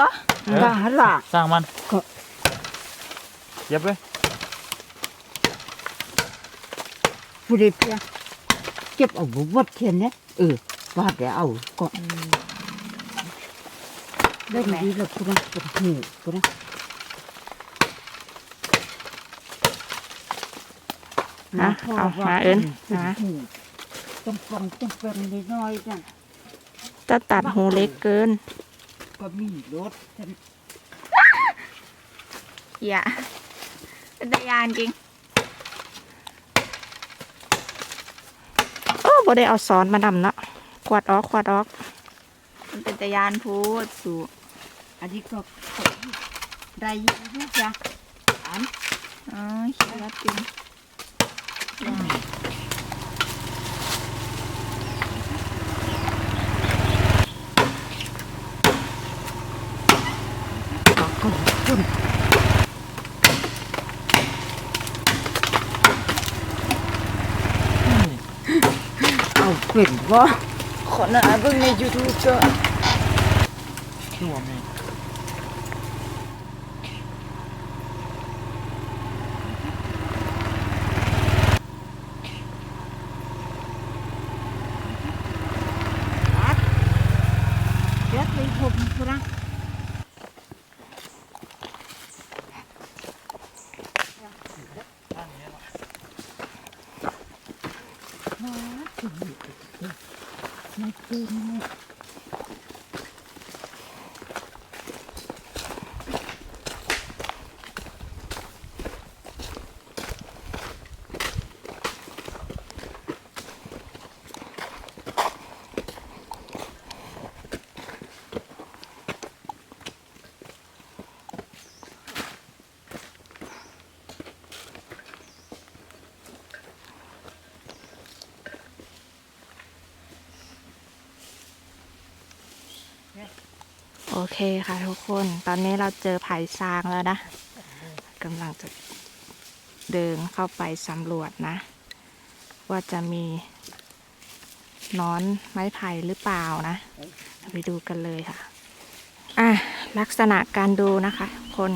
ก็เออบ้าล่ะสร้างมันก็ เย็บเลยผู้ใดเพียเก็บเอาบุบดเทียนเนี่ยเออว่าเดี๋ยวเอาก็ได้ดีแล้วคุณนะคุณหูคุณนะนะเอามาเอิญนะต้องฟังต้องเป็นน้อยๆนั่นจะตัดหูเล็กเกิน ก็มีรถฉันอย่าเป็นตายานจริงโอ้บ่ได้เอาซ้อนมาดำเนาะกวาดออกกวาดออก มันเป็นตายานพูดสู่อันนี้ก็ได้ยินรู้จักอันอ๋อเขียดจริง ก็ก็คุณ เอาเป็นว่าขอหน้าเบิ่งในยูทูบจ้ะชั่วมีเดี๋ยวไปผมคุณนะมาถึง ไม่ โอเคค่ะทุกคน ตอนนี้เราเจอไผ่ซางแล้วนะกำลังจะเดินเข้าไปสำรวจนะ ว่าจะมีนอนไม้ไผ่หรือเปล่านะ ไปดูกันเลยค่ะ อะ ลักษณะการดูนะคะ คน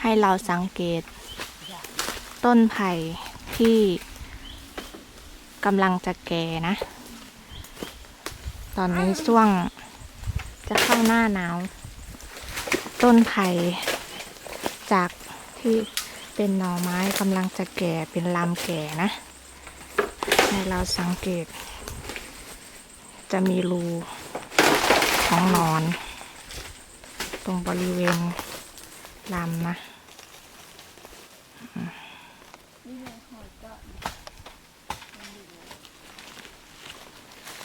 ให้เราสังเกต ต้นไผ่ที่กำลังจะแก่นะ ตอนนี้ช่วง จะเข้าหน้าหนาว ต้นไผ่จากที่เป็นหน่อไม้กำลังจะแก่เป็นลำแก่นะให้เราสังเกต จะมีรูของนอน ตรงบริเวณลำนะ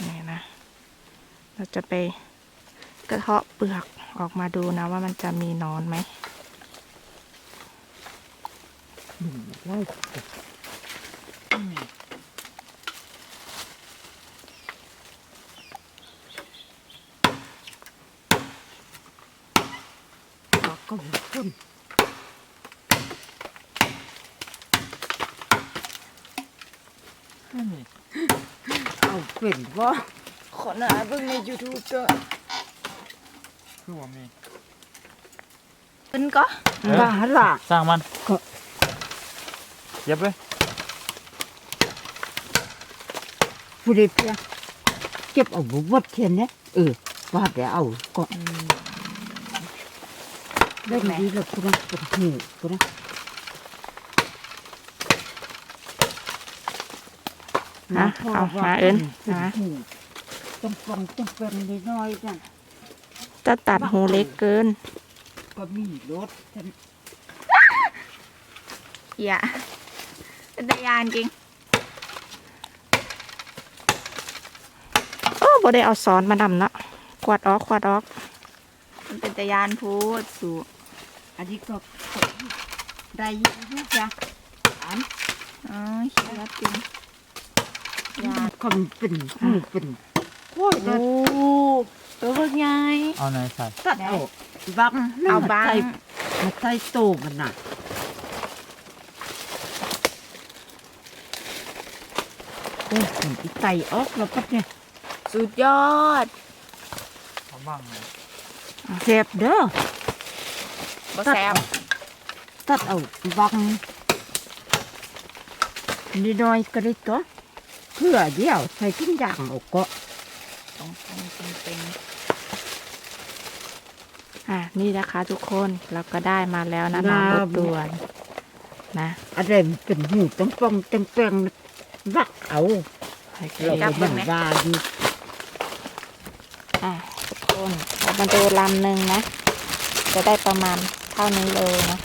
นี่นะ เราจะไป กระเทาะเปลือกออกมาดูนะว่ามันจะมีนอนไหมไล่ก็ก็คุณเอาเป็นว่าขอหน่อยเบิ่งใน YouTube จ้ะชั่วมีเป็นก็เออบ้าล่ะสร้างมันก็เย็บเลยผู้ใดเพียเก็บเอาบุบดเทียนเนี่ยเออว่าเดี๋ยวเอาก็ได้ดีแล้วคุณนะคุณหูคุณนะนะเอามาเอิญนะต้องฟังต้องเป็นน้อยๆนั่น จะตัดหูเล็กเกิน ก็มีรถฉันอย่าเป็นตายานจริง โอ้บ่ได้เอาซ้อนมาดำเนาะกวาดออกกวาดออก มันเป็นตายานพูดสู่อันนี้ก็ได้ยินรู้จักอันอ๋อเขียดจริงยานก็มันเป็นหูเป็นโอ้ยโอ้ ตัวเบิกใหญ่เอาไหนใส่ตัดเอาบังเอาบ้างใส่มาใส่โตมันน่ะโอ้ยอีไตออกแล้วก็เนี่ยสุดยอดบ้างเลยแซ่บเด้อบ่แซ่บตัดเอาบังนิดหน่อยก็ได้ตัวเพื่อเดียวใส่กินอย่างออกก็ตรงตรงเต็ง อะนี่นะคะทุกคนเราก็ได้มาแล้วนะน้องรถด่วนนะอะไรมันเป็นหูต้องปองจังแปงรักเอาโอเคเราก็ยังว่าอยู่อะทุกคนเรามาดูลำหนึ่งนะ จะได้ประมาณเท่านี้เลยนะ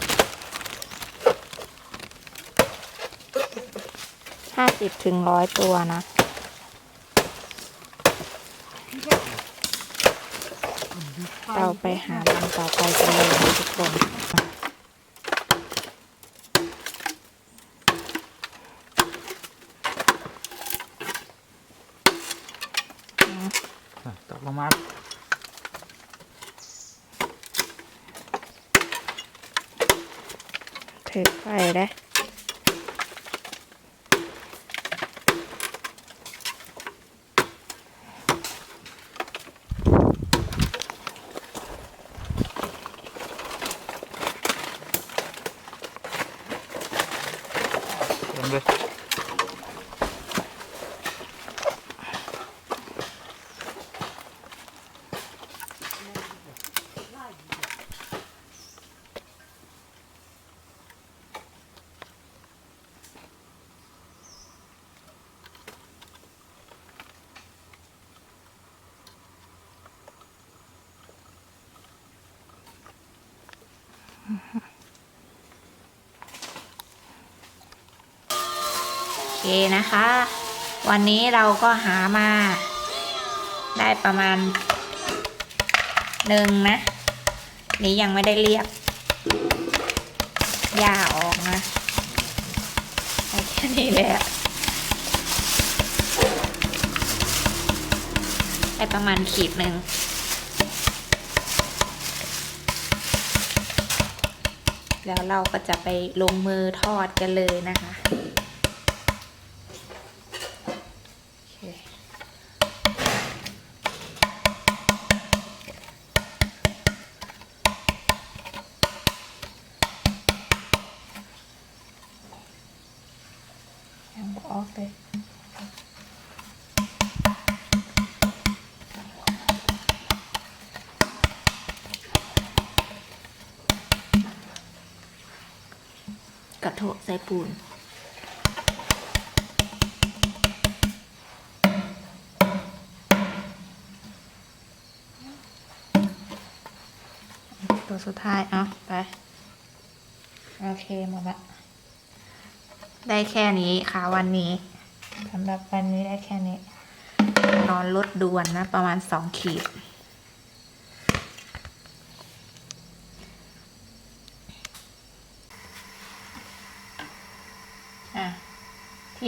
ห้าสิบถึงร้อยตัวนะ เราไปหาลำต่อไปกันเลยนะทุกคน อะตกลงมาถือไฟได้ โอเคนะคะ วันนี้เราก็หามา ได้ประมาณหนึ่งนะ นี้ยังไม่ได้เรียกหญ้าออกนะแค่นี้แหละได้ประมาณขีดหนึ่ง แล้วเราก็จะไปลงมือทอดกันเลยนะคะ ระโถใส่ปูน ตัวสุดท้าย เอาไป โอเค หมดละ ได้แค่นี้ค่ะวันนี้สำหรับวันนี้ได้แค่นี้ นอนรถด่วนนะ ประมาณสองขีด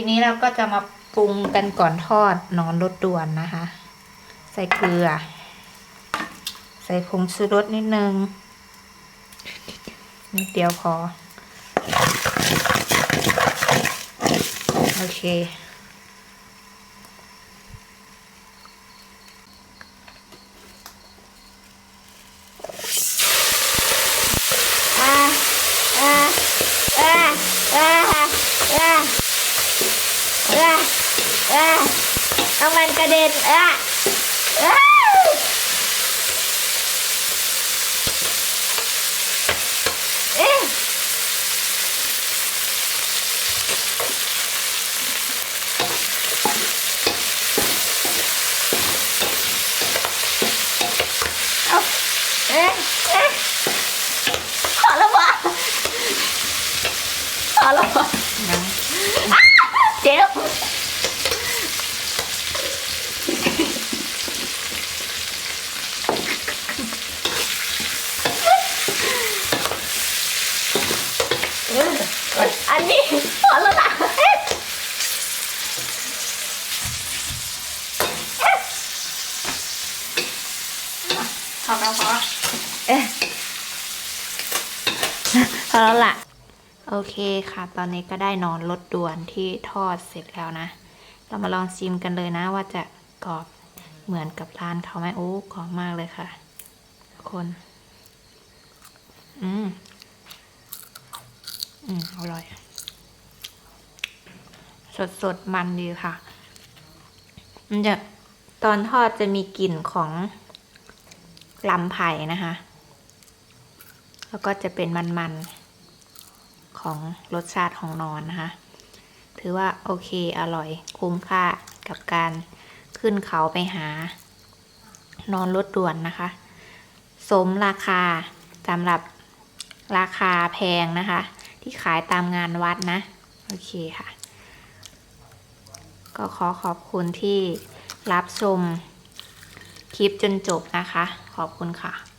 ทีนี้เราก็จะมาปรุงกันก่อนทอดนอนรสด่วนนะคะ ใส่เกลือ ใส่ผงชูรสนิดนึงนิดเดียวพอ โอเค อ่าอ่าอ่าอ่าอ่าอ่าอ่า เอามันกระเด็นอะอ่า เอ๊ะเอาเอ๊ะเอ๊ะพอแล้ววะพอแล้ววะอ้าเจ็บเอออันนี้ พอแล้วนะเอ๊ะเอ๊ะพอแล้วพอแล้วเอ๊ะพอแล้วล่ะ โอเคค่ะ ตอนนี้ก็ได้นอนรถด่วนที่ทอดเสร็จแล้วนะ เรามาลองชิมกันเลยนะว่าจะกรอบเหมือนกับร้านเขาไหมโอ้กรอบมากเลยค่ะทุกคน อืม อืม อร่อย สดสดๆมันดีค่ะ มันจะตอนทอดจะมีกลิ่นของลำไผ่นะคะ แล้วก็จะเป็นมันๆ ของรสชาติของนอนนะคะ ถือว่าโอเคอร่อยคุ้มค่ากับการขึ้นเขาไปหา นอนรถด่วนนะคะ สมราคาสำหรับราคาแพงนะคะ ที่ขายตามงานวัดนะ โอเคค่ะ ก็ขอขอบคุณที่รับชมคลิปจนจบนะคะ ขอบคุณค่ะ